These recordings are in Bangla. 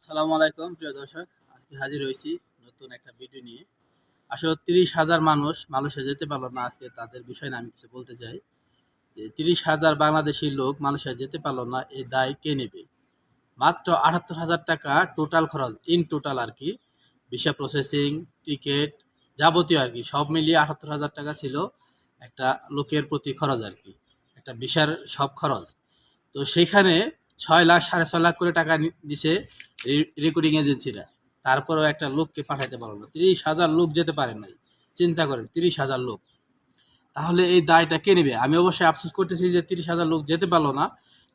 সালামু আলাইকুম, প্রিয় দর্শক। আজকে হাজির হয়েছি নতুন একটা ভিডিও নিয়ে। আসলে তিরিশ হাজার মানুষ মালয়েশিয়া যেতে পারল না আজকে, তাদের বিষয় নিয়ে আমি কিছু বলতে চাই। যে তিরিশ হাজার বাংলাদেশি লোক মালয়েশিয়া যেতে পারল না এই দায় কে নেবে? মাত্র আটাত্তর হাজার টাকা টোটাল খরচ ইন টোটাল আর কি। ভিসা প্রসেসিং টিকিট যাবতীয় আর কি, সব মিলিয়ে আটাত্তর হাজার টাকা ছিল একটা লোকের প্রতি খরচ আর কি, একটা ভিসার সব খরচ। তো সেইখানে ছয় লাখ, সাড়ে ছয় লাখ করে টাকা দিছে রেকর্ডিং এজেন্সিরা তারপরেও একটা লোককে পাঠাইতে পারল না। তিরিশ হাজার লোক যেতে পারে নাই। চিন্তা করেন, তিরিশ হাজার লোক। তাহলে এই দায়টা কে নেবে? আমি অবশ্যই আফসোস করতেছি যে তিরিশ হাজার লোক যেতে পারল না,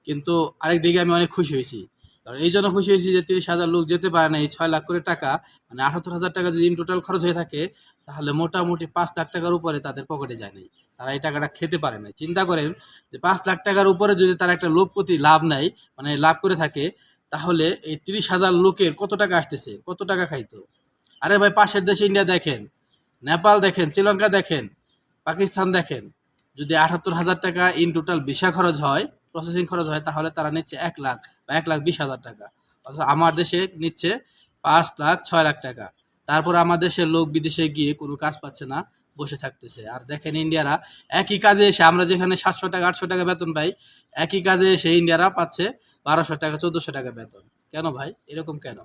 কিন্তু আরেক দিকে আমি অনেক খুশি হয়েছি। কারণ এই জন্য খুশি হয়েছি যে তিরিশ হাজার লোক যেতে পারে না এই ছয় লাখ করে টাকা। মানে আঠাত্তর হাজার টাকা যদি ইন টোটাল খরচ হয়ে থাকে, তাহলে মোটামুটি পাঁচ লাখ টাকার উপরে তাদের পকেটে যায় নাই। তারা এই টাকাটা খেতে পারে না চিন্তা করেন যে পাঁচ লাখ টাকার উপরে যদি তারা একটা লোক প্রতি লাভ নেয় মানে লাভ করে থাকে, তাহলে এই তিরিশ হাজার লোকের কত টাকা আসতেছে? কত টাকা খাইতো? আরে ভাই, পাশের দেশে ইন্ডিয়া দেখেন, নেপাল দেখেন, শ্রীলঙ্কা দেখেন, পাকিস্তান দেখেন। যদি আটাত্তর হাজার টাকা ইন টোটাল ভিসা খরচ হয় প্রসেসিং খরচ হয়, তাহলে তারা নিচ্ছে এক লাখ বা এক লাখ বিশ হাজার টাকা। অথচ আমার দেশে নিচ্ছে পাঁচ লাখ ছয় লাখ টাকা। তারপর আমার দেশের লোক বিদেশে গিয়ে কোনো কাজ পাচ্ছে না, বসে থাকতেছে। আর দেখেন ইন্ডিয়ারা একই কাজে এসে আমরা যেখানে সাতশো টাকা, আটশো টাকা বেতন পাই, একই কাজে এসে ইন্ডিয়ারা পাচ্ছে বারোশো টাকা, চোদ্দোশো টাকা বেতন। কেন ভাই? এরকম কেন?